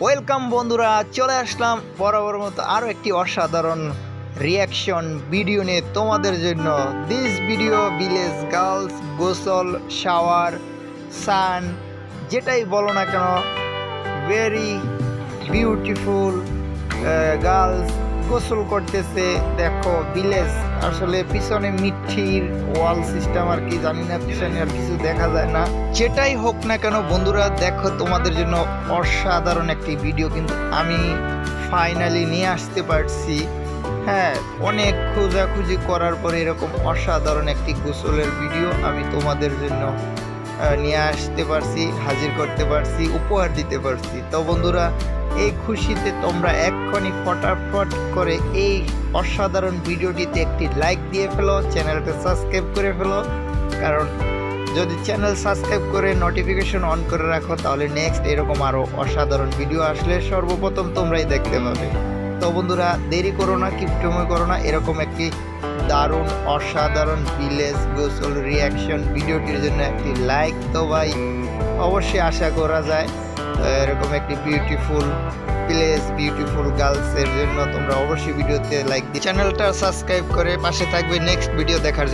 Welcome বন্ধুরা, চলে আসলাম বরাবর মতো আরও একটি অসাধারণ রিয়াকশন ভিডিও নিয়ে তোমাদের জন্য। দিস ভিডিও ভিলেজ গার্লস গোসল শাওয়ার সান যেটাই বলো না কেন ভেরি বিউটিফুল গার্লস গোসল করতেছে, দেখো, ভিলেজ। আসলে পিছনে মিঠির ওয়াল সিস্টেম আর কি, জানি না, পিছনে আর কিছু দেখা যায় না। যেটাই হোক না কেন, বন্ধুরা, দেখো, তোমাদের জন্য অসাধারণ একটি ভিডিও কিন্তু আমি ফাইনালি নিয়ে আসতে পারছি। হ্যাঁ অনেক খোঁজাখুঁজি করার পরে এরকম অসাধারণ একটি গোসলের ভিডিও আমি তোমাদের জন্য নিয়ে আসতে পারছি, হাজির করতে পারছি, উপহার দিতে পারছি। তো বন্ধুরা এই খুশিতে তোমরা এক্ষুনি ফটাফট করে এই অসাধারণ ভিডিওটিতে একটি লাইক দিয়ে ফেলো চ্যানেলকে সাবস্ক্রাইব করে ফেলো। কারণ যদি চ্যানেল সাবস্ক্রাইব করে নোটিফিকেশন অন করে রাখো, তাহলে নেক্সট এরকম আরও অসাধারণ ভিডিও আসলে সর্বপ্রথম তোমরাই দেখতে পাবে। তো বন্ধুরা, দেরি করো না কিপটময় করো না, এরকম একটি দারুণ, অসাধারণ ভিলেজ গোসল রিয়াকশন ভিডিওটির জন্য একটি লাইক তো ভাই। অবশ্যই আশা করা যায়। এরকম একটি বিউটিফুল প্লেস বিউটিফুল গার্লসের জন্য তোমরা অবশ্যই ভিডিওতে লাইক দিই চ্যানেলটা সাবস্ক্রাইব করে পাশে থাকবে নেক্সট ভিডিও দেখার।